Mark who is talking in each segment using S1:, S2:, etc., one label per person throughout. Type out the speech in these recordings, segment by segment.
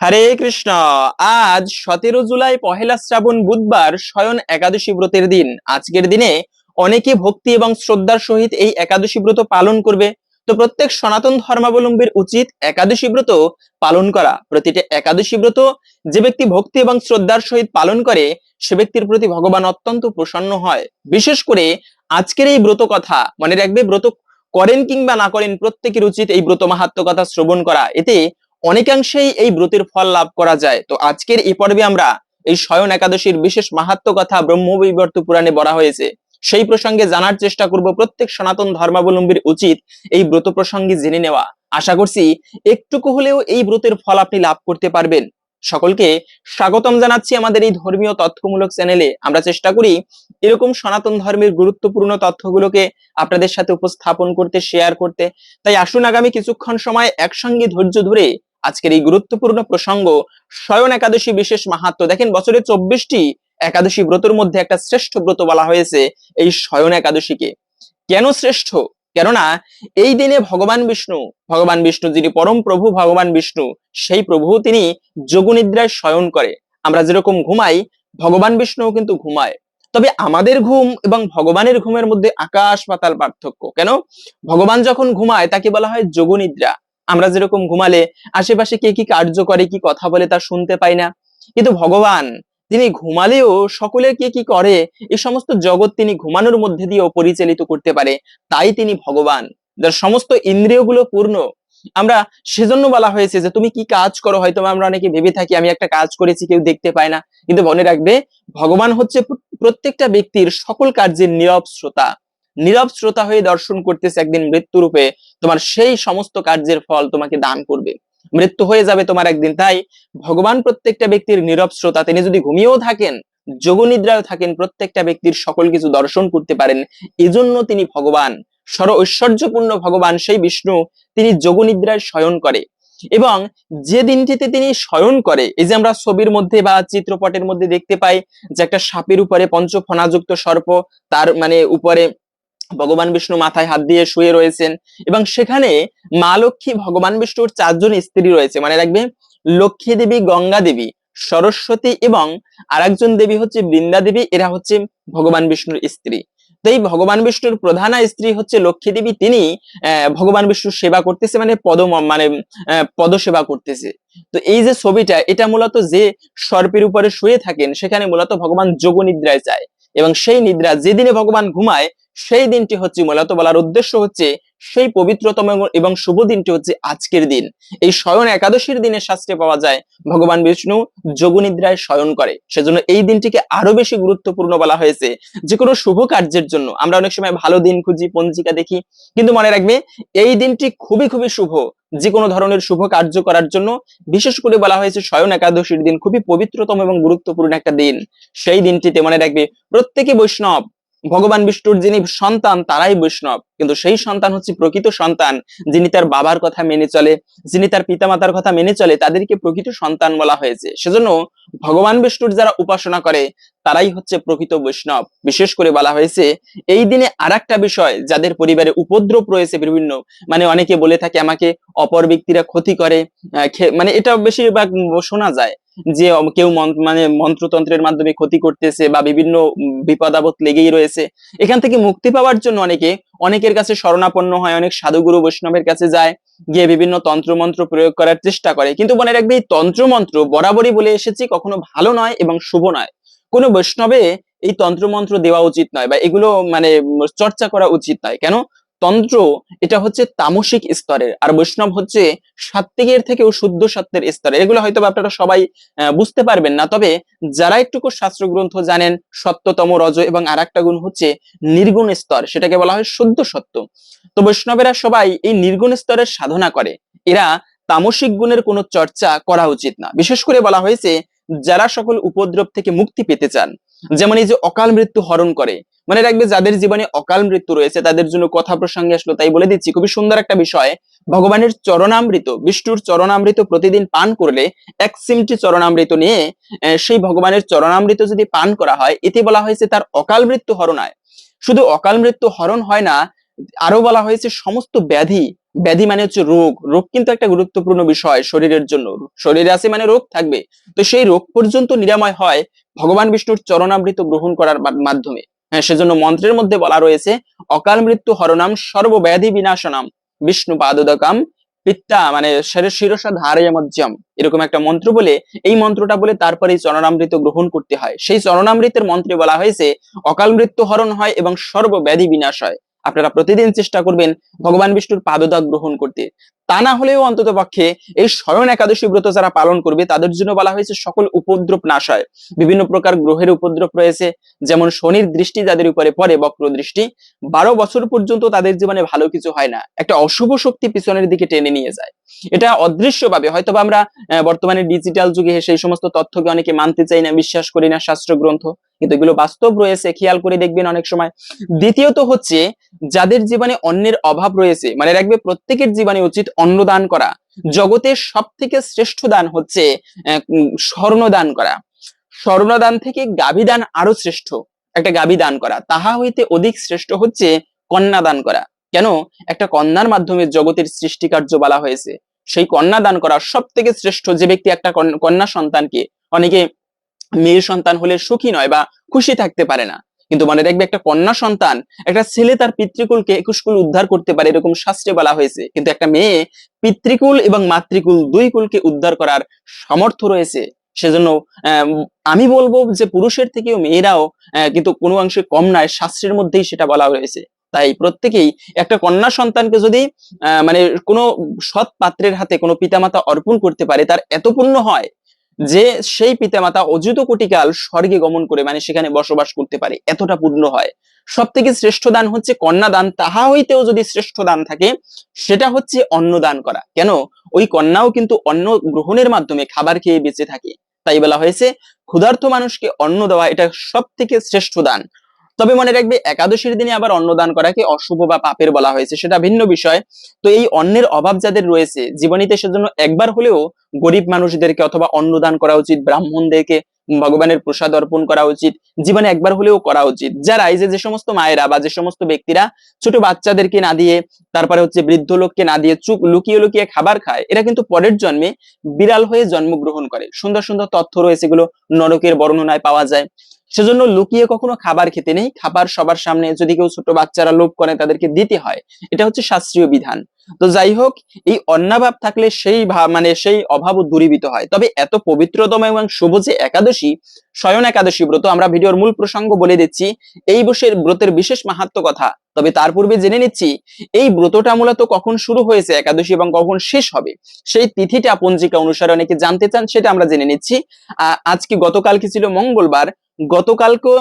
S1: হরে কৃষ্ণ। আজ সতেরো জুলাই, পহেলা শ্রাবণ বুধবার শয়ন একাদশী ব্রতের দিন। আজকের দিনে অনেকে ভক্তি এবং শ্রদ্ধার সহিত এই একাদশী ব্রত পালন করবে। তো প্রত্যেক সনাতন ধর্মাবলম্বীর উচিত একাদশী ব্রত পালন করা। প্রতিটা একাদশী ব্রত যে ব্যক্তি ভক্তি এবং শ্রদ্ধার সহিত পালন করে, সে ব্যক্তির প্রতি ভগবান অত্যন্ত প্রসন্ন হয়। বিশেষ করে আজকের এই ব্রত কথা, মনে রাখবে, ব্রত করেন কিংবা না করেন, প্রত্যেকের উচিত এই ব্রত মাহাত্ম কথা শ্রবণ করা। এতে অনেকাংশেই এই ব্রতের ফল লাভ করা যায়। তো আজকের এই পর্বে আমরা এই শয়ন একাদশীর বিশেষ মাহাত্ম কথা ব্রহ্মবিবর্ত পুরাণে বলা হয়েছে। সেই প্রসঙ্গে জানার চেষ্টা করব প্রত্যেক সনাতন ধর্মাবলম্বীর উচিত এই ব্রত প্রসঙ্গে জেনে নেওয়া। আশা করছি একটুকু হলেও এই ব্রতের ফল আপনি লাভ করতে পারবেন। সকলকে স্বাগতম জানাচ্ছি আমাদের এই ধর্মীয় তথ্যমূলক চ্যানেলে আমরা চেষ্টা করি এরকম সনাতন ধর্মের গুরুত্বপূর্ণ তথ্যগুলোকে আপনাদের সাথে উপস্থাপন করতে শেয়ার করতে। তাই আসুন আগামী কিছুক্ষণ সময় একসঙ্গে ধৈর্য ধরে আজকের এই গুরুত্বপূর্ণ প্রসঙ্গ শয়ন একাদশী বিশেষ মাহাত্ম। দেখেন বছরে চব্বিশটি একাদশী ব্রতর মধ্যে একটা শ্রেষ্ঠ ব্রত বলা হয়েছে এই শয়ন একাদশীকে। কেন শ্রেষ্ঠ? কেননা এই দিনে ভগবান বিষ্ণু ভগবান বিষ্ণু যিনি পরম প্রভু, ভগবান বিষ্ণু, সেই প্রভু তিনি যোগনিদ্রায় শয়ন করে। আমরা যেরকম ঘুমাই, ভগবান বিষ্ণুও কিন্তু ঘুমায়। তবে আমাদের ঘুম এবং ভগবানের ঘুমের মধ্যে আকাশ পাতাল পার্থক্য। কেন? ভগবান যখন ঘুমায়, তাকে বলা হয় যোগনিদ্রা। আমরা যেরকম ঘুমালে, আশেপাশে কে কি কার্য করে, কি কথা বলে তা শুনতে পাই না। কিন্তু ভগবান তিনি ঘুমালেও সকলে কে কি করে? এই সমস্ত জগৎ তিনি ঘুমানোর মধ্যে দিয়েও পরিচালিত করতে পারে, তাই তিনি ভগবান। যার সমস্ত ইন্দ্রিয়গুলো পূর্ণ। আমরা সেজন্য বলা হয়েছে যে, তুমি কি কাজ করো? হয়তো আমরা অনেকে ভেবে থাকি, আমি একটা কাজ করেছি, কেউ দেখতে পায় না। কিন্তু মনে রাখবে, ভগবান হচ্ছে প্রত্যেকটা ব্যক্তির সকল কার্যের নীরব শ্রোতা। নীরব শ্রোতা হয়ে দর্শন করতেছে একদিন মৃত্যুরূপে। তোমার সেই সমস্ত কার্যের ফল তোমাকে দান করবে। মৃত্যু হয়ে যাবে তোমার একদিন। তাই ভগবান প্রত্যেকটা ব্যক্তির নীরব শ্রোতা, তিনি যদি ঘুমিয়েও থাকেন, যোগনিদ্রায় থাকেন, প্রত্যেকটা ব্যক্তির সকল কিছু দর্শন করতে পারেন, এজন্য তিনি ভগবান, সর ঐশ্বর্যপূর্ণ ভগবান সেই বিষ্ণু, তিনি যোগনিদ্রায় শয়ন করে। এবং যে দিনটিতে তিনি শয়ন করে, এই যে আমরা ছবির মধ্যে বা চিত্রপটের মধ্যে দেখতে পাই যে একটা সাপের উপরে পঞ্চফণাযুক্ত সর্প, তার মানে উপরে ভগবান বিষ্ণু মাথায় হাত দিয়ে শুয়ে রয়েছেন এবং সেখানে মা লক্ষ্মী, ভগবান বিষ্ণুর চারজন স্ত্রী রয়েছে। মানে রাখবে লক্ষ্মী দেবী, গঙ্গা দেবী, সরস্বতী এবং আরেকজন দেবী হচ্ছে বৃন্দা দেবী, এরা হচ্ছে ভগবান বিষ্ণুর স্ত্রী। তো এই ভগবান বিষ্ণুর প্রধানা স্ত্রী হচ্ছে লক্ষ্মী দেবী, তিনি ভগবান বিষ্ণুর সেবা করতেছে মানে পদ মানে পদ সেবা করতেছে। তো এই যে ছবিটা, এটা মূলত যে সর্পের উপরে শুয়ে থাকেন, সেখানে মূলত ভগবান যোগ নিদ্রায় যায় এবং সেই নিদ্রা যেদিনে ভগবান ঘুমায় সেই দিনটি হচ্ছে মূলত বলার উদ্দেশ্য হচ্ছে সেই পবিত্রতম এবং শুভ দিনটি হচ্ছে আজকের দিন। এই শয়ন একাদশীর দিনে শাস্ত্রে পাওয়া যায়। ভগবান বিষ্ণু যোগনিদ্রায় শয়ন করে। সেজন্য এই দিনটিকে আরও বেশি গুরুত্বপূর্ণ বলা হয়েছে যে কোনো শুভ কার্যের জন্য। আমরা অনেক সময় ভালো দিন খুঁজি, পঞ্জিকা দেখি। কিন্তু মনে রাখবে, এই দিনটি খুবই খুবই শুভ। যে কোনো ধরনের শুভ কার্য করার জন্য বিশেষ করে বলা হয়েছে স্বয়ন একাদশীর দিন খুবই পবিত্রতম এবং গুরুত্বপূর্ণ একটা দিন। সেই দিনটিতে মনে রাখবে, প্রত্যেকে বৈষ্ণব ভগবান বিষ্ণুর যিনি সন্তান, তারাই বৈষ্ণব। কিন্তু সেই সন্তান হচ্ছে প্রকৃত সন্তান, যিনি তার বাবার কথা মেনে চলে, যিনি তার পিতামাতার কথা মেনে চলে, তাদেরকে প্রকৃত সন্তান বলা হয়েছে। সেজন্য ভগবান বিষ্ণুর যারা উপাসনা করে, তারাই হচ্ছে প্রকৃত বৈষ্ণব। বিশেষ করে বলা হয়েছে, এই দিনে আর বিষয় যাদের পরিবারে উপদ্রব রয়েছে বিভিন্ন মানে অনেকে বলে থাকে আমাকে অপর ব্যক্তিরা ক্ষতি করে মানে এটা বেশিরভাগ শোনা যায়। যে কেউ মানে মন্ত্রতন্ত্রের মাধ্যমে ক্ষতি করতেছে বা বিভিন্ন বিপদ আপদ লেগেই রয়েছে, এখান থেকে মুক্তি পাওয়ার জন্য অনেকে, অনেকের কাছে শরণাপন্ন হয়, অনেক সাধুগুরু বৈষ্ণবের কাছে যায়, গিয়ে বিভিন্ন তন্ত্রমন্ত্র প্রয়োগ করার চেষ্টা করে। কিন্তু মনে রাখবে, এই তন্ত্রমন্ত্র বরাবরই বলে এসেছি, কখনো ভালো নয় এবং শুভ নয়। কোনো বৈষ্ণবে এই তন্ত্রমন্ত্র দেওয়া উচিত নয় বা এগুলো মানে চর্চা করা উচিত নয়। কেন? তন্ত্র, এটা হচ্ছে তামসিক স্তরের, আর বৈষ্ণব হচ্ছে সাত্ত্বিকের থেকেও শুদ্ধ সত্যের স্তরের। এগুলো হয়তো আপনারা সবাই বুঝতে পারবেন না, তবে যারা একটুকু শাস্ত্র গ্রন্থ জানেন, সত্যতম রজ এবং আর একটা গুণ হচ্ছে নির্গুণ স্তর, সেটাকে বলা হয় শুদ্ধ সত্য। তো বৈষ্ণবেরা সবাই এই নির্গুণ স্তরের সাধনা করে। এরা তামসিক গুণের কোনো চর্চা করা উচিত না। বিশেষ করে বলা হয়েছে যারা সকল উপদ্রব থেকে মুক্তি পেতে চান, যেমন এই যে অকাল মৃত্যু হরণ করে মানে রাখবে যাদের জীবনে অকাল মৃত্যু রয়েছে, তাদের জন্য কথা প্রসঙ্গে আসলো, তাই বলে দিচ্ছি, খুবই সুন্দর একটা বিষয়, ভগবানের চরণামৃত, বিষ্ণুর চরণামৃত প্রতিদিন পান করলে এক সিমটি চরণামৃত নিয়ে সেই ভগবানের চরণামৃত যদি পান করা হয়, এতে বলা হয়েছে তার অকাল মৃত্যু হরণ হয়। শুধু অকাল মৃত্যু হরণ হয় না, আরও বলা হয়েছে সমস্ত ব্যাধি ব্যাধি মানে হচ্ছে রোগ। রোগ কিন্তু একটা গুরুত্বপূর্ণ বিষয় শরীরের জন্য। শরীরে আছে মানে রোগ থাকবে। তো সেই রোগ পর্যন্ত নিরাময় হয় ভগবান বিষ্ণুর চরণামৃত গ্রহণ করার মাধ্যমে। হ্যাঁ সেজন্য মন্ত্রের মধ্যে বলা রয়েছে, অকাল মৃত্যু হরনাম সর্বব্যাধি বিনাশনাম বিষ্ণু পাদোদকাম পিত্তা মানে শিরসা ধারয়মজ্জম এরকম একটা মন্ত্র বলে, এই মন্ত্রটা বলে তারপরে চরণামৃত গ্রহণ করতে হয়। সেই চরণামৃতের মন্ত্রে বলা হয়েছে, অকাল মৃত্যু হরণ হয় এবং সর্বব্যাধি বিনাশ হয়। আপনারা প্রতিদিন চেষ্টা করবেন ভগবান বিষ্ণুর পাদদাগ গ্রহণ করতে। তা না হলেও অন্তত পক্ষে এই স্বয়ন একাদশী ব্রত যারা পালন করবে, তাদের জন্য বলা হয়েছে সকল উপদ্রব নাশ হয়। বিভিন্ন প্রকার গ্রহের উপদ্রব রয়েছে, যেমন শনির দৃষ্টি যাদের উপরে পড়ে, বক্র দৃষ্টি। বারো বছর পর্যন্ত তাদের জীবনে ভালো কিছু হয় না। একটা অশুভ শক্তি পিছনের দিকে টেনে নিয়ে যায়। এটা অদৃশ্যভাবে হয়তো আমরা বর্তমানে ডিজিটাল যুগে সেই সমস্ত তথ্যকে অনেকে মানতে চাই না, বিশ্বাস করি না শাস্ত্র গ্রন্থ কিন্তু এগুলো বাস্তব রয়েছে খেয়াল করে দেখবেন অনেক সময়। দ্বিতীয়ত হচ্ছে যাদের জীবনে অন্যের অভাব রয়েছে মানে রাখবে প্রত্যেকের জীবনে উচিত অন্নদান করা। জগতের সব থেকে শ্রেষ্ঠ দান হচ্ছে আহ, উম, স্বর্ণদান করা। স্বর্ণদান থেকে গাভীদান আরও শ্রেষ্ঠ একটা গাভী দান করা। তাহা হইতে অধিক শ্রেষ্ঠ হচ্ছে কন্যা দান করা। কেন? একটা কন্যার মাধ্যমে জগতের সৃষ্টি কার্য বলা হয়েছে। সেই কন্যা দান করা সব থেকে শ্রেষ্ঠ যে ব্যক্তি একটা কন্যা সন্তানকে অনেকে মেয়ের সন্তান হলে সুখী নয় বা খুশি থাকতে পারে না। কিন্তু মনে রাখবে একটা কন্যা সন্তান, একটা ছেলে তার পিতৃকুলকে একুশ কুল উদ্ধার করতে পারে এরকম শাস্ত্রে বলা হয়েছে। কিন্তু একটা মেয়ে পিতৃকুল এবং মাতৃকুল দুই কুলকে উদ্ধার করার সামর্থ্য রয়েছে। সেজন্য আমি বলব যে পুরুষের থেকেও মেয়েরাও কিন্তু কোনো অংশে কম নয়, শাস্ত্রের মধ্যেই সেটা বলা হয়েছে। তাই প্রত্যেকেই একটা কন্যা সন্তানকে যদি মানে কোনো সৎ পাত্রের হাতে কোনো পিতামাতা অর্পণ করতে পারে, তার এত পুণ্য হয় যে সেই পিতামাতা অযুত কোটিকাল স্বর্গে গমন করে মানে সেখানে বসবাস করতে পারে, এতটা পূর্ণ হয়। সব থেকে শ্রেষ্ঠ দান হচ্ছে কন্যা দান, তাহা হইতেও যদি শ্রেষ্ঠ দান থাকে, সেটা হচ্ছে অন্ন দান করা। কেন? ওই কন্যাও কিন্তু অন্ন গ্রহণের মাধ্যমে খাবার খেয়ে বেঁচে থাকে। তাই বলা হয়েছে ক্ষুধার্থ মানুষকে অন্ন দেওয়া এটা সব থেকে শ্রেষ্ঠ দান। তবে মনে রাখবে, একাদশীর দিনে আবার অন্নদান করাকে অশুভ বা পাপের বলা হয়েছে, সেটা ভিন্ন বিষয়। তো এই অন্নের অভাব যাদের রয়েছে, জীবনীতে সেজন্য একবার হলেও গরিব মানুষদেরকে অথবা অন্নদান করা উচিত, ব্রাহ্মণদেরকে ভগবানের প্রসাদ অর্পণ করা উচিত, জীবনে একবার হলেও করা উচিত। যারা এই যে যে সমস্ত মায়েরা বা যে সমস্ত ব্যক্তিরা ছোট বাচ্চাদেরকে না দিয়ে, তারপরে হচ্ছে বৃদ্ধ লোককে না দিয়ে চুপ লুকিয়ে লুকিয়ে খাবার খায়, এরা কিন্তু পরের জন্মে বিড়াল হয়ে জন্মগ্রহণ করে। সুন্দর সুন্দর তথ্য রয়েছে, এগুলো নরকের বর্ণনায় পাওয়া যায়। সেজন্য লুকিয়ে কখনো খাবার খেতে নেই। খাবার সবার সামনে যদি কেউ ছোট বাচ্চারা লোভ করে তাদেরকে দিতে হয়, এটা হচ্ছে শাস্ত্রীয় বিধান। তো যাই হোক, এই অন্নাভাব থাকলে সেই মানে সেই অভাবও দূরীভূত হয়। তবে এত পবিত্রতম এবং শুভ যে একাদশী স্বয়ন একাদশী ব্রত আমরা ভিডিওর মূল প্রসঙ্গ বলে দিচ্ছি। এই বসের ব্রতের বিশেষ মাহাত্ম কথা। তবে তার পূর্বে জেনে নিচ্ছি, এই ব্রতটা মূলত কখন শুরু হয়েছে একাদশী এবং কখন শেষ হবে? সেই তিথিটা পঞ্জিকা অনুসারে অনেকে জানতে চান, সেটা আমরা জেনে নিচ্ছি। আজকে গতকালকে ছিল মঙ্গলবার। গতকালকে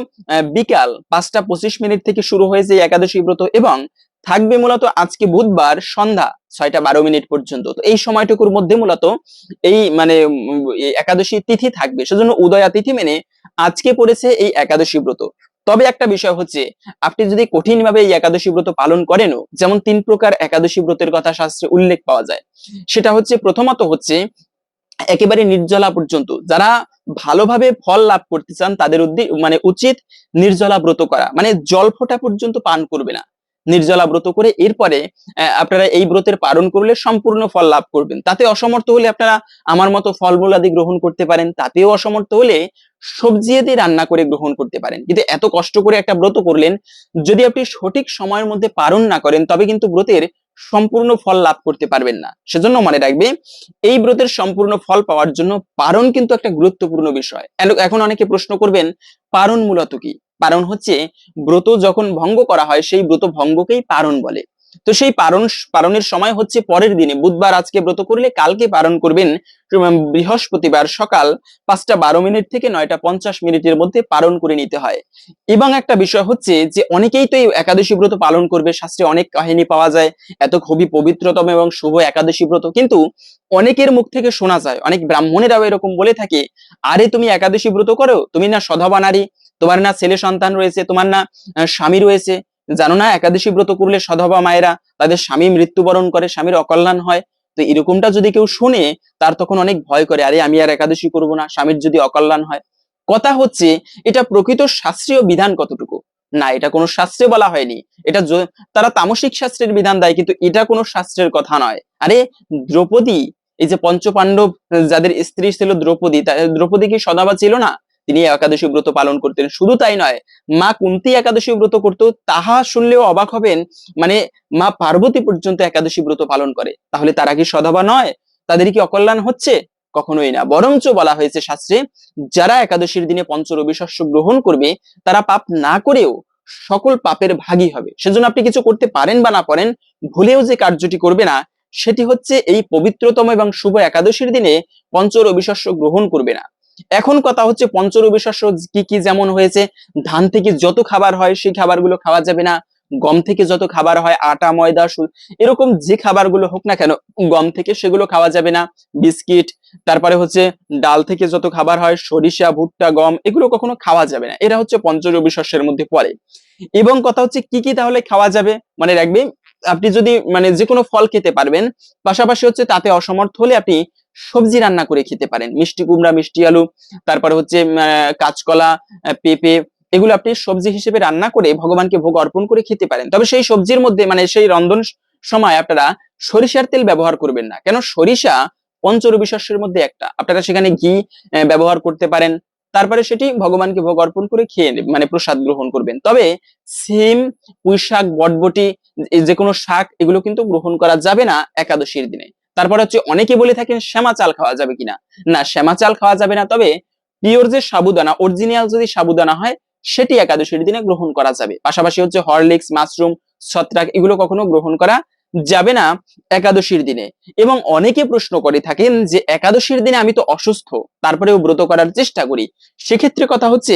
S1: বিকাল পাঁচটা পঁচিশ মিনিট থেকে শুরু হয়েছে একাদশী ব্রত এবং থাকবে মূলত আজকে বুধবার সন্ধ্যা ছয়টা বারো মিনিট পর্যন্ত। তো এই সময়টুকুর মধ্যে মূলত এই মানে একাদশী তিথি থাকবে। সেজন্য উদয়া তিথি মেনে আজকে পড়েছে এই একাদশী ব্রত। তবে একটা বিষয় হচ্ছে, আপনি যদি কঠিন ভাবে এই একাদশী ব্রত পালন করেনও, যেমন তিন প্রকার একাদশী ব্রতের কথা শাস্ত্রে উল্লেখ পাওয়া যায়। সেটা হচ্ছে, প্রথমত হচ্ছে একেবারে নির্জলা পর্যন্ত। যারা ভালোভাবে ফল লাভ করতে চান, তাদের মানে উচিত নির্জলা ব্রত করা। মানে জল ফোটা পর্যন্ত পান করবে না। নির্জলা ব্রত করে এরপরে আপনারা এই ব্রতের পালন করলে সম্পূর্ণ ফল লাভ করবেন। তাতে অসমর্থ হলে আপনারা আমার মতো ফলমূল আদি গ্রহণ করতে পারেন। তাতেও অসমর্থ হলে সবজি দিয়ে রান্না করে গ্রহণ করতে পারেন। কিন্তু এত কষ্ট করে একটা ব্রত করলেন, যদি আপনি সঠিক সময়ের মধ্যে পালন না করেন, তবে কিন্তু ব্রতের সম্পূর্ণ ফল লাভ করতে পারবেন না। সেজন্য মনে রাখবে, এই ব্রতের সম্পূর্ণ ফল পাওয়ার জন্য পারণ কিন্তু একটা গুরুত্বপূর্ণ বিষয়। এখন অনেকে প্রশ্ন করবেন, পারণ মূলত কি? পারণ হচ্ছে ব্রত যখন ভঙ্গ করা হয়, সেই ব্রত ভঙ্গকেই পারণ বলে। তো সেই পারণ, পারণের সময় হচ্ছে পরের দিনে। বুধবার আজকে ব্রত করলে কালকে পালন করবেন বৃহস্পতিবার সকাল পাঁচটা বারো মিনিট থেকে নয়টা পঞ্চাশ মিনিটের মধ্যে পালন করে নিতে হয়। এবং একটা বিষয় হচ্ছে যে অনেকেই তো এই একাদশী ব্রত পালন করবে, শাস্ত্রে অনেক কাহিনী পাওয়া যায়, এত খুবই পবিত্রতম এবং শুভ একাদশী ব্রত। কিন্তু অনেকের মুখ থেকে শোনা যায়, অনেক ব্রাহ্মণেরাও এরকম বলে থাকে, আরে তুমি একাদশী ব্রত করো? তুমি না সধবা নারী, তোমার না ছেলে সন্তান রয়েছে, তোমার না স্বামী রয়েছে। জানো না, একাদশী ব্রত করলে সধবা মায়েরা তাদের স্বামী মৃত্যুবরণ করে, স্বামীর অকল্যাণ হয়। তো এরকমটা যদি কেউ শুনে, তার তখন অনেক ভয় করে, আরে আমি আর একাদশী করব না, স্বামীর যদি অকল্যাণ হয়। কথা হচ্ছে, এটা প্রকৃত শাস্ত্রীয় বিধান কতটুকু? না, এটা কোনো শাস্ত্রে বলা হয়নি। এটা তারা তামসিক শাস্ত্রের বিধান দেয়, কিন্তু এটা কোনো শাস্ত্রের কথা নয়। আরে, দ্রৌপদী, এই যে পঞ্চপাণ্ডব, যাদের স্ত্রী ছিল দ্রৌপদী দ্রৌপদী কি সদাবা ছিল না? তিনি একাদশী ব্রত পালন করতেন। শুধু তাই নয়, মা কুন্তি একাদশী ব্রত করত তাহা শুনলেও অবাক হবেন মানে মা পার্বতী পর্যন্ত একাদশী ব্রত পালন করে। তাহলে তারা কি সদাবা নয়? তাদের কি অকল্যাণ হচ্ছে? কখনোই না। বরঞ্চ বলা হয়েছে শাস্ত্রে, যারা একাদশীর দিনে পঞ্চ রবি শস্য গ্রহণ করবে, তারা পাপ না করেও সকল পাপের ভাগী হবে। সেজন্য আপনি কিছু করতে পারেন বা না পারেন, ভুলেও যে কার্যটি করবে না, সেটি হচ্ছে এই পবিত্রতম এবং শুভ একাদশীর দিনে পঞ্চ রবি শস্য গ্রহণ করবে না। এখন কথা হচ্ছে পঞ্চ রবি শস্য কি কি যেমন হয়েছে, ধান থেকে যত খাবার হয় সেই খাবারগুলো খাওয়া যাবে না, গম থেকে যত খাবার হয় আটা, ময়দা এরকম যে খাবারগুলো হোক না কেন, গম থেকে সেগুলো খাওয়া যাবে না, বিস্কিট, তারপরে হচ্ছে ডাল থেকে যত খাবার হয় সরিষা, ভুট্টা, গম, এগুলো কখনো খাওয়া যাবে না। এরা হচ্ছে পঞ্চরবি শস্যের মধ্যে পড়ে। এবং কথা হচ্ছে কি কি তাহলে খাওয়া যাবে মানে রাখবে আপনি যদি মানে যে কোনো ফল খেতে পারবেন, পাশাপাশি হচ্ছে তাতে অসমর্থ হলে আপনি সবজি রান্না করে খেতে পারেন। মিষ্টি কুমড়া, মিষ্টি আলু, তারপর হচ্ছে কাঁচকলা পেঁপে, এগুলো আপনি সবজি হিসেবে রান্না করে ভগবানকে ভোগ অর্পণ করে খেতে পারেন। তবে সেই সবজির মধ্যে মানে সেই রন্ধন সময় আপনারা সরিষার তেল ব্যবহার করবেন না। কেন? সরিষা পঞ্চরবি শস্যের মধ্যে একটা। আপনারা সেখানে ঘি ব্যবহার করতে পারেন। তারপরে সেটি ভগবানকে ভোগ অর্পণ করে খেয়ে মানে প্রসাদ গ্রহণ করবেন। তবে সিম পুঁই শাক বটবটি, যে কোনো শাক, এগুলো কিন্তু গ্রহণ করা যাবে না একাদশীর দিনে। তারপর হচ্ছে অনেকে বলে থাকেন শ্যামা চাল খাওয়া যাবে কিনা? না, শ্যামা চাল খাওয়া যাবে না, তবে পিওর যে সাবুদানা অরিজিনাল যদি সাবুদানা হয়, সেটি একাদশীর দিনে গ্রহণ করা যাবে। পাশাপাশি হচ্ছে হরলিক্স, মাশরুম, ছত্রাক এগুলো কখনো গ্রহণ করা যাবে না একাদশীর দিনে। এবং অনেকে প্রশ্ন করে থাকেন যে একাদশীর দিনে আমি তো অসুস্থ, তারপরেও ব্রত করার চেষ্টা করি। সেক্ষেত্রে কথা হচ্ছে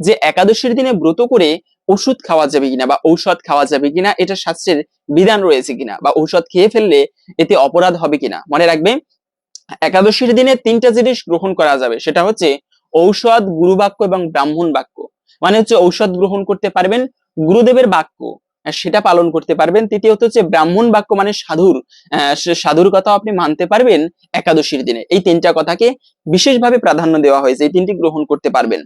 S1: যে একাদশীর দিনে ব্রত করে ওষুধ খাওয়া যাবে কিনা বা ঔষধ খাওয়া যাবে কিনা, এটা শাস্ত্রের বিধান রয়েছে কিনা বা ঔষধ খেয়ে ফেললে এতে অপরাধ হবে কিনা? মনে রাখবে, একাদশীর দিনে তিনটা জিনিস গ্রহণ করা যাবে। সেটা হচ্ছে ঔষধ গুরু বাক্য এবং ব্রাহ্মণ বাক্য। মানে হচ্ছে ঔষধ গ্রহণ করতে পারবেন গুরুদেবের বাক্য। সেটা পালন করতে পারবেন। তৃতীয়ত হচ্ছে ব্রাহ্মণ বাক্য মানে সাধুর সাধুর কথা আপনি মানতে পারবেন একাদশীর দিনে। এই তিনটা কথাকে বিশেষভাবে প্রাধান্য দেওয়া হয়েছে, এই তিনটি গ্রহণ করতে পারবেন।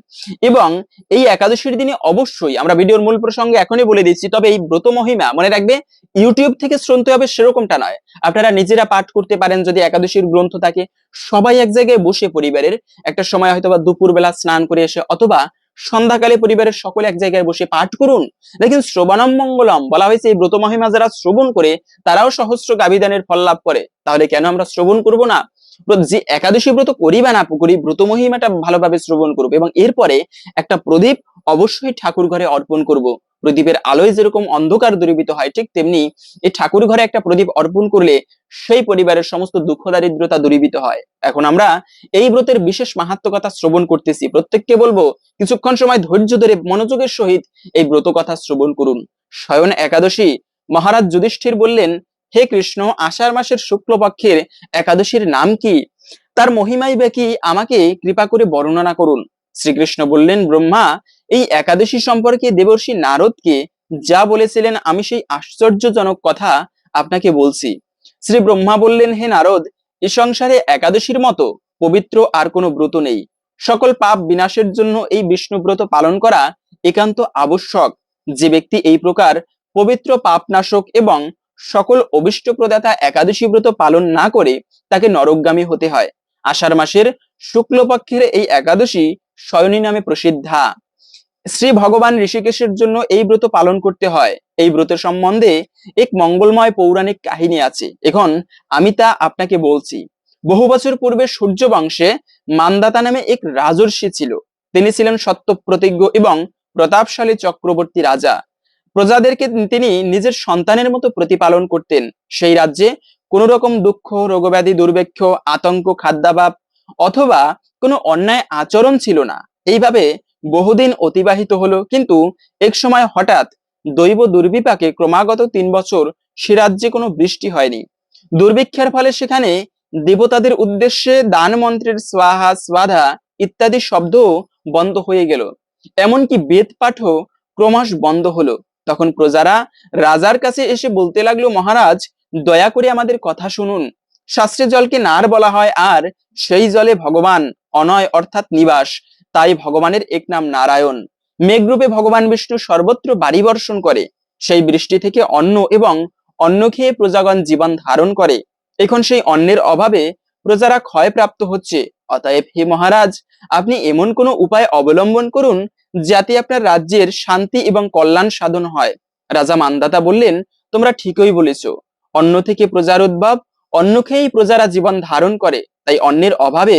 S1: এবং এই একাদশীর দিনে অবশ্যই, আমরা ভিডিওর মূল প্রসঙ্গে এখনই বলে দিচ্ছি, তবে এই ব্রত মহিমা মনে রাখবে, ইউটিউব থেকে শুনতে হবে সেরকমটা নয়। আপনারা নিজেরা পাঠ করতে পারেন, যদি একাদশীর গ্রন্থ থাকে। সবাই এক জায়গায় বসে পরিবারের, একটা সময় হয়তো বা দুপুরবেলা স্নান করে এসে, অথবা সন্ধ্যাকালে পরিবারের সকলে এক জায়গায় বসে পাঠ করুন। দেখেন শ্রবণম মঙ্গলম। বলা হয়েছে, এই ব্রত মহিমা যারা শ্রবণ করে, তারাও সহস্র গাভিদানের ফল লাভ করে। তাহলে কেন আমরা শ্রবণ করব না? যে একাদশী ব্রত করি বা না করি ব্রত মহিমাটা ভালোভাবে শ্রবণ করব এবং এরপরে একটা প্রদীপ অবশ্যই ঠাকুর ঘরে অর্পণ করব। প্রদীপের আলোয় যেরকম অন্ধকার দূরীভূত হয়, ঠিক তেমনি এই ঠাকুর ঘরে একটা প্রদীপ অর্পণ করলে সেই পরিবারের সমস্ত দুঃখ, দারিদ্রতা দূরীভূত হয়। এখন আমরা এই ব্রতের বিশেষ মাহাত্ম কথা শ্রবণ করতেছি। প্রত্যেককে বলব, কিছুক্ষণ সময় ধৈর্য ধরে মনোযোগের সহিত এই ব্রত কথা শ্রবণ করুন। স্বয়ন একাদশী, মহারাজ যুধিষ্ঠির বললেন, হে কৃষ্ণ, আষাঢ় মাসের শুক্লপক্ষের একাদশীর নাম কি? তার মহিমাই বা কি আমাকে কৃপা করে বর্ণনা করুন। শ্রীকৃষ্ণ বললেন, ব্রহ্মা, এই একাদশী সম্পর্কে দেবর্ষি নারদকে যা বলেছিলেন, আমি সেই আশ্চর্যজনক কথা আপনাকে বলছি। শ্রী ব্রহ্মা বললেন, হে নারদ, এ সংসারে একাদশীর মতো পবিত্র আর কোনো ব্রত নেই। সকল পাপ বিনাশের জন্য এই বিষ্ণু ব্রত পালন করা একান্ত আবশ্যক। যে ব্যক্তি এই প্রকার পবিত্র পাপনাশক এবং সকল অভিষ্ট প্রদাতা একাদশী ব্রত পালন না করে তাকে নরকগামী হতে হয়। আষাঢ় মাসের শুক্লপক্ষের এই একাদশী শয়নী নামে প্রসিদ্ধা। শ্রী ভগবান ঋষিকেশের জন্য এই ব্রত পালন করতে হয়। এই ব্রতের সম্বন্ধে এক মঙ্গলময় পৌরাণিক কাহিনী আছে। এখন আমি তা আপনাকে বলছি। বহু বছর পূর্বে সূর্য বংশে মান্দাতা নামে এক রাজর্ষি ছিল। তিনি ছিলেন সত্য প্রতিজ্ঞ এবং প্রতাপশালী চক্রবর্তী রাজা। প্রজাদেরকে তিনি নিজের সন্তানের মতো প্রতিপালন করতেন। সেই রাজ্যে কোনো রকম দুঃখ, রোগব্যাধি, দুর্ভিক্ষ, আতঙ্ক, খাদ্যাভাব অথবা কোনো অন্যায় আচরণ ছিল না। এইভাবে বহুদিন অতিবাহিত হলো, কিন্তু এক সময় হঠাৎ দৈব দুর্বিপাকে ক্রমাগত তিন বছর সে রাজ্যে কোনো বৃষ্টি হয়নি। দুর্ভিক্ষের ফলে সেখানে দেবতাদের উদ্দেশ্যে দান মন্ত্রের স্বাহা, স্বাধা ইত্যাদি শব্দ বন্ধ হয়ে গেল। এমনকি বেদ পাঠও ক্রমশ বন্ধ হলো। তখন প্রজারা রাজার কাছে এসে বলতে লাগল, মহারাজ, দয়া করে আমাদের কথা শুনুন। শাস্ত্রে জলকে নার বলা হয়, আর সেই জলে ভগবান অনয় অর্থাৎ নিবাস, তাই ভগবানের এক নাম নারায়ণ। মেঘরূপে ভগবান বিষ্ণু সর্বত্র বাড়ি বর্ষণ করে, সেই বৃষ্টি থেকে অন্ন এবং অন্ন খেয়ে প্রজাগণ জীবন ধারণ করে। এখন সেই অন্নের অভাবে প্রজারা ক্ষয়প্রাপ্ত হচ্ছে। অতএব হে মহারাজ, আপনি এমন কোনো উপায় অবলম্বন করুন, যাতে আপনার রাজ্যের শান্তি এবং কল্যাণ সাধন হয়। রাজা মান্দাতা বললেন, তোমরা ঠিকই বলেছ। অন্ন থেকে প্রজার উদ্ভব, অন্ন খেয়েই প্রজারা জীবন ধারণ করে। তাই অন্নের অভাবে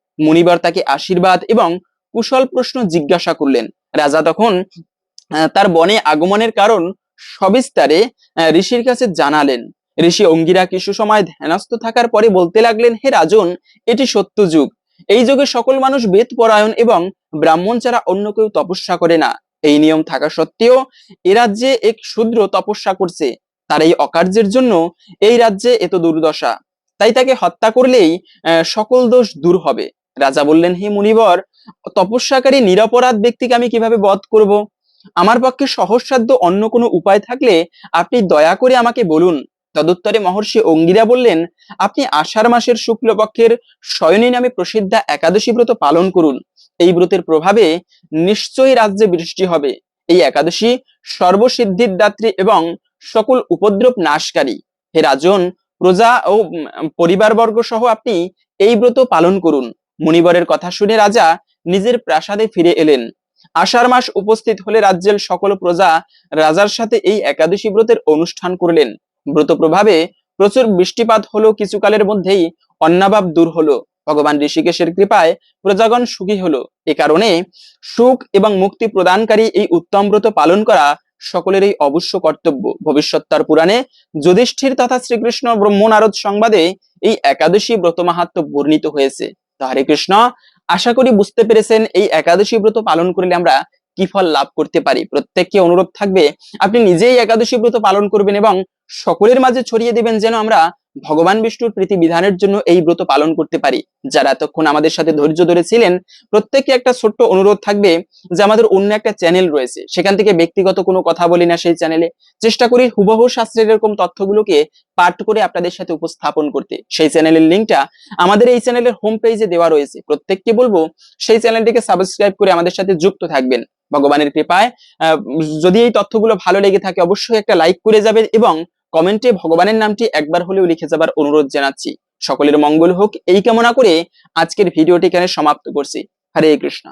S1: মুনিবর তাকে আশীর্বাদ এবং কুশল প্রশ্ন জিজ্ঞাসা করলেন। রাজা তখন তার বনে আগমনের কারণ সবিস্তারে ঋষির কাছে জানালেন। ঋষি অঙ্গিরা কিছু সময় ধ্যানস্থ থাকার পরে বলতে লাগলেন, হে রাজন, এটি সত্য যুগ। এই যুগে সকল মানুষ বেদ পরায়ণ এবং ব্রাহ্মণ ছাড়া অন্য কেউ তপস্যা করে না। এই নিয়ম থাকা সত্ত্বেও এ রাজ্যে এক শূদ্র তপস্যা করছে। তার এই অকার্যের জন্য এই রাজ্যে এত দুর্দশা। তাই তাকে হত্যা করলেই সকল দোষ দূর হবে। রাজা বললেন, হে মুনিবর, তপস্যাকারী নিরপরাধ ব্যক্তিকে আমি কীভাবে বধ করব? আমার পক্ষে সহজসাধ্য অন্য কোনো উপায় থাকলে আপনি দয়া করে আমাকে বলুন। তদুত্তরে মহর্ষি অঙ্গিরা বললেন, আপনি আষাঢ় মাসের শুক্লপক্ষের শয়নী নামে প্রসিদ্ধা একাদশী ব্রত পালন করুন। এই ব্রতের প্রভাবে নিশ্চয়ই রাজ্যে বৃষ্টি হবে। এই একাদশী সর্বসিদ্ধির দাত্রী এবং সকল উপদ্রব নাশকারী। হে রাজন, প্রজা ও পরিবারবর্গ সহ আপনি এই ব্রত পালন করুন। মুনিবরের কথা শুনে রাজা নিজের প্রাসাদে ফিরে এলেন। আষাঢ় মাস উপস্থিত হলে রাজ্যের সকল প্রজা রাজার সাথে এই একাদশী ব্রতের অনুষ্ঠান করলেন। ব্রত প্রভাবে প্রচুর বৃষ্টিপাত হলো, কিছুকালের মধ্যেই অন্নাভাব দূর হলো। ভগবান ঋষিকেশের কৃপায় প্রজাগণ সুখী হলো। এ কারণে সুখ এবং মুক্তি প্রদানকারী এই উত্তম ব্রত পালন করা সকলেরই অবশ্য কর্তব্য। ভবিষ্যৎতার পুরাণে যুধিষ্ঠির তথা শ্রীকৃষ্ণ ব্রহ্ম নারদ সংবাদে এই একাদশী ব্রত মাহাত্ম বর্ণিত হয়েছে। হরে কৃষ্ণ। আশা করি বুঝতে পেরেছেন এই একাদশী ব্রত পালন করলে আমরা কি ফল লাভ করতে পারি? প্রত্যেককে অনুরোধ থাকবে, আপনি নিজেই একাদশী ব্রত পালন করবেন এবং সকলের মাঝে ছড়িয়ে দেবেন যেন আমরা ভগবান বিষ্ণুর প্রীতি বিধানের জন্য এই ব্রত পালন করতে পারি। যারা এতক্ষণ আমাদের সাথে ধৈর্য ধরে ছিলেন প্রত্যেককে একটা ছোট্ট অনুরোধ থাকবে যে আমাদের অন্য একটা চ্যানেল রয়েছে। সেখান থেকে ব্যক্তিগত কোনো কথা বলি না সেই চ্যানেলে চেষ্টা করি হুবহু শাস্ত্রের এরকম তথ্যগুলোকে পাঠ করে আপনাদের সাথে উপস্থাপন করতে। সেই চ্যানেলের লিঙ্কটা আমাদের এই চ্যানেলের হোম পেজে দেওয়া রয়েছে। প্রত্যেককে বলব, সেই চ্যানেলটিকে সাবস্ক্রাইব করে আমাদের সাথে যুক্ত থাকবেন। ভগবানের কৃপায় যদি এই তথ্যগুলো ভালো লেগে থাকে, অবশ্যই একটা লাইক করে যাবেন এবং কমেন্টে ভগবানের নামটি একবার হলেও লিখে যাবার অনুরোধ জানাচ্ছি। সকলের মঙ্গল হোক। এই কামনা করে আজকের ভিডিওটি এখানে সমাপ্ত করছি। হরে কৃষ্ণ।